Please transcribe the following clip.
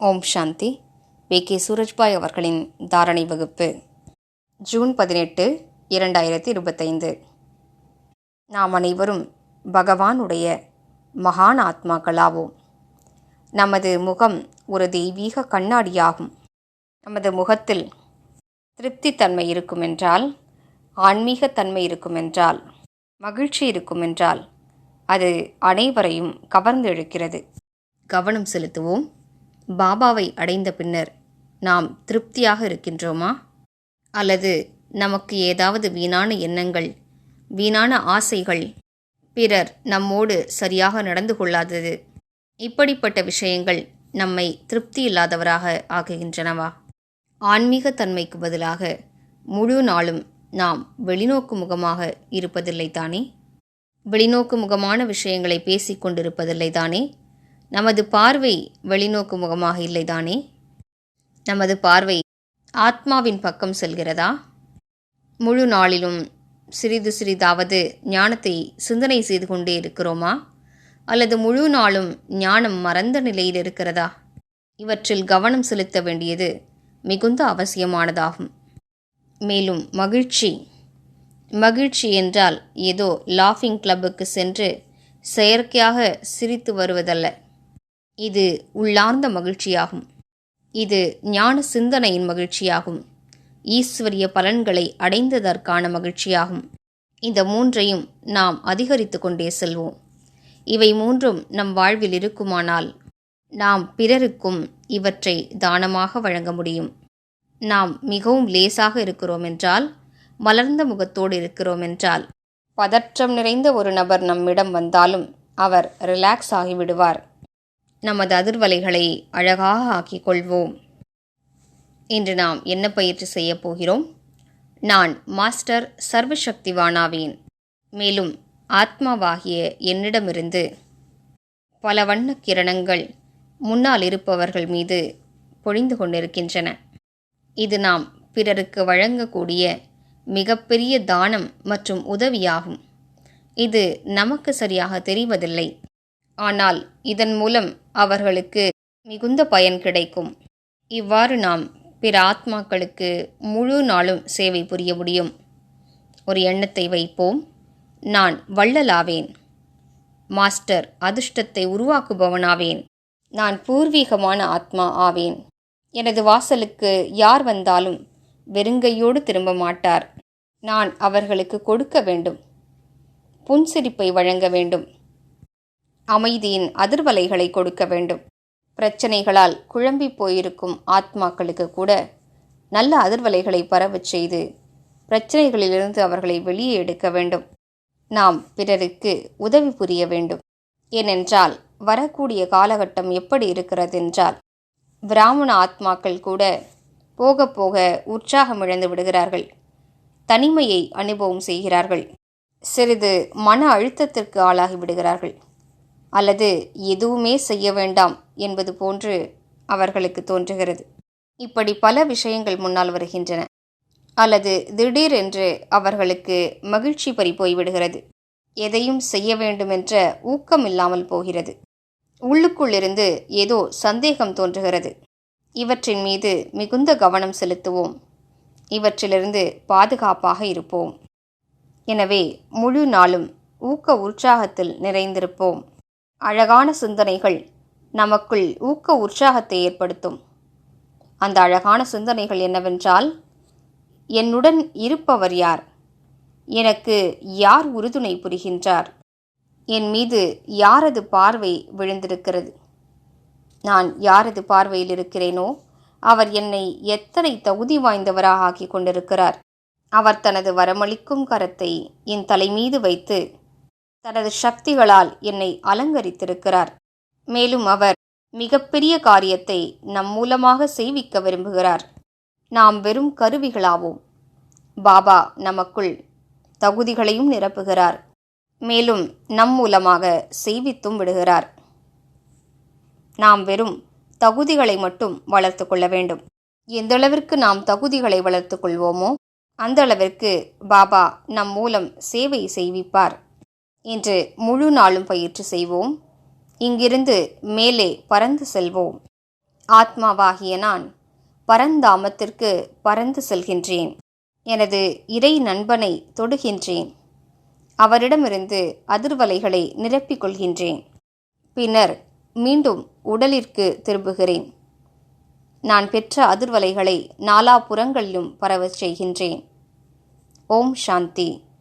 Om Shanti. We. K. Surajbhai அவர்களின் தாரணை வகுப்பு. ஜூன் பதினெட்டு இரண்டாயிரத்தி இருபத்தைந்து. நாம் அனைவரும் பகவானுடைய மகான் ஆத்மாக்களாவோம். நமது முகம் ஒரு தெய்வீக கண்ணாடியாகும். நமது முகத்தில் திருப்தித்தன்மை இருக்குமென்றால் ஆன்மீகத்தன்மை இருக்குமென்றால் மகிழ்ச்சி இருக்குமென்றால் அது அனைவரையும் கவர்ந்து இழுக்கிறது கவனம் செலுத்துவோம். பாபாவை அடைந்த பின்னர் நாம் திருப்தியாக இருக்கின்றோமா? அல்லது நமக்கு ஏதாவது வீணான எண்ணங்கள் வீணான ஆசைகள் பிறர் நம்மோடு சரியாக நடந்து கொள்ளாதது இப்படிப்பட்ட விஷயங்கள் நம்மை திருப்தி இல்லாதவராக ஆக்குகின்றனவா? ஆன்மீக தன்மைக்கு பதிலாக முழு நாளும் நாம் வெளிநோக்கு முகமாக இருப்பதில்லை தானே வெளிநோக்கு முகமான விஷயங்களை பேசிக்கொண்டிருப்பதில்லை தானே நமது பார்வை வெளிநோக்கு முகமாக இல்லைதானே? நமது பார்வை ஆத்மாவின் பக்கம் செல்கிறதா? முழு நாளிலும் சிறிது சிறிதாவது ஞானத்தை சிந்தனை செய்து கொண்டே இருக்கிறோமா? அல்லது முழு நாளும் ஞானம் மறந்த நிலையில் இருக்கிறதா? இவற்றில் கவனம் செலுத்த வேண்டியது மிகுந்த அவசியமானதாகும். மேலும் மகிழ்ச்சி. மகிழ்ச்சி என்றால் ஏதோ லாஃபிங் கிளப்புக்கு சென்று செயற்கையாக சிரித்து வருவதல்ல. இது உள்ளார்ந்த மகிழ்ச்சியாகும். இது ஞான சிந்தனையின் மகிழ்ச்சியாகும். ஈஸ்வரிய பலன்களை அடைந்ததற்கான மகிழ்ச்சியாகும். இந்த மூன்றையும் நாம் அதிகரித்து கொண்டே செல்வோம். இவை மூன்றும் நம் வாழ்வில் இருக்குமானால் நாம் பிறருக்கும் இவற்றை தானமாக வழங்க முடியும். நாம் மிகவும் லேசாக இருக்கிறோம் என்றால் மலர்ந்த முகத்தோடு இருக்கிறோம் என்றால் பதற்றம் நிறைந்த ஒரு நபர் நம்மிடம் வந்தாலும் அவர் ரிலாக்ஸ் ஆகிவிடுவார். நமது அதிர்வலைகளை அழகாக ஆக்கிக் கொள்வோம் இன்று நாம் என்ன பயிற்சி செய்யப் போகிறோம்? நான் மாஸ்டர் சர்வசக்திவானாவேன் மேலும் ஆத்மாவாகிய என்னிடமிருந்து பல வண்ண கிரணங்கள் முன்னால் இருப்பவர்கள் மீது பொழிந்து கொண்டிருக்கின்றன. இது நாம் பிறருக்கு வழங்கக்கூடிய மிகப்பெரிய தானம் மற்றும் உதவியாகும். இது நமக்கு சரியாக தெரிவதில்லை. ஆனால் இதன் மூலம் அவர்களுக்கு மிகுந்த பயன் கிடைக்கும். இவ்வாறு நாம் பிற ஆத்மாக்களுக்கு முழு நாளும் சேவை புரிய முடியும். ஒரு எண்ணத்தை வைப்போம். நான் வள்ளலாவேன். மாஸ்டர் அதிர்ஷ்டத்தை உருவாக்குபவனாவேன். நான் பூர்வீகமான ஆத்மா ஆவேன். எனது வாசலுக்கு யார் வந்தாலும் வெறுங்கையோடு திரும்ப மாட்டார். நான் அவர்களுக்கு கொடுக்க வேண்டும். புன்சிரிப்பை வழங்க வேண்டும். அமைதியின் அதிர்வலைகளை கொடுக்க வேண்டும். பிரச்சனைகளால் குழம்பி போயிருக்கும் ஆத்மாக்களுக்கு கூட நல்ல அதிர்வலைகளை பரவச் செய்து பிரச்சனைகளிலிருந்து அவர்களை வெளியே எடுக்க வேண்டும். நாம் பிறருக்கு உதவி புரிய வேண்டும். ஏனென்றால் வரக்கூடிய காலகட்டம் எப்படி இருக்கிறது என்றால் பிராமண ஆத்மாக்கள் கூட போக போக உற்சாகம் இழந்து விடுகிறார்கள். தனிமையை அனுபவம் செய்கிறார்கள். சிறிது மன அழுத்தத்திற்கு ஆளாகி விடுகிறார்கள். அல்லது எதுவுமே செய்ய வேண்டாம் என்பது போன்று அவர்களுக்கு தோன்றுகிறது. இப்படி பல விஷயங்கள் முன்னால் வருகின்றன. அல்லது திடீரென்று அவர்களுக்கு மகிழ்ச்சி பறி போய்விடுகிறது. எதையும் செய்ய வேண்டுமென்ற ஊக்கம் இல்லாமல் போகிறது. உள்ளுக்குள்ளிருந்து ஏதோ சந்தேகம் தோன்றுகிறது. இவற்றின் மீது மிகுந்த கவனம் செலுத்துவோம். இவற்றிலிருந்து பாதுகாப்பாக இருப்போம். எனவே முழு நாளும் ஊக்க உற்சாகத்தில் நிறைந்திருப்போம். அழகான சிந்தனைகள் நமக்குள் ஊக்க உற்சாகத்தை ஏற்படுத்தும். அந்த அழகான சிந்தனைகள் என்னவென்றால் என்னுடன் இருப்பவர் யார்? எனக்கு யார் உறுதுணை புரிகின்றார்? என் மீது யாரது பார்வை விழுந்திருக்கிறது? நான் யாரது பார்வையில் இருக்கிறேனோ அவர் என்னை எத்தனை தகுதி வாய்ந்தவராக ஆக்கி கொண்டிருக்கிறார்? அவர் தனது வரமளிக்கும் கரத்தை என் தலைமீது வைத்து தனது சக்திகளால் என்னை அலங்கரித்திருக்கிறார். மேலும் அவர் மிகப்பெரிய காரியத்தை நம் மூலமாக செய்விக்க விரும்புகிறார். நாம் வெறும் கருவிகளாவோம். பாபா நமக்குள் தகுதிகளையும் நிரப்புகிறார். மேலும் நம் மூலமாக செய்வித்தும் விடுகிறார். நாம் வெறும் தகுதிகளை மட்டும் வளர்த்து கொள்ள வேண்டும். எந்தளவிற்கு நாம் தகுதிகளை வளர்த்து கொள்வோமோ அந்த அளவிற்கு பாபா நம் மூலம் சேவை செய்விப்பார். இன்று முழு நாளும் பயிற்சி செய்வோம். இங்கிருந்து மேலே பறந்து செல்வோம். ஆத்மாவாகிய நான் பரந்தாமத்திற்கு பறந்து செல்கின்றேன். எனது இறை நண்பனை தொடுகின்றேன். அவரிடமிருந்து அதிர்வலைகளை நிரப்பிக் கொள்கின்றேன். பின்னர் மீண்டும் உடலிற்கு திரும்புகிறேன். நான் பெற்ற அதிர்வலைகளை நாலாபுறங்களிலும் பரவச் செய்கின்றேன். ஓம் சாந்தி.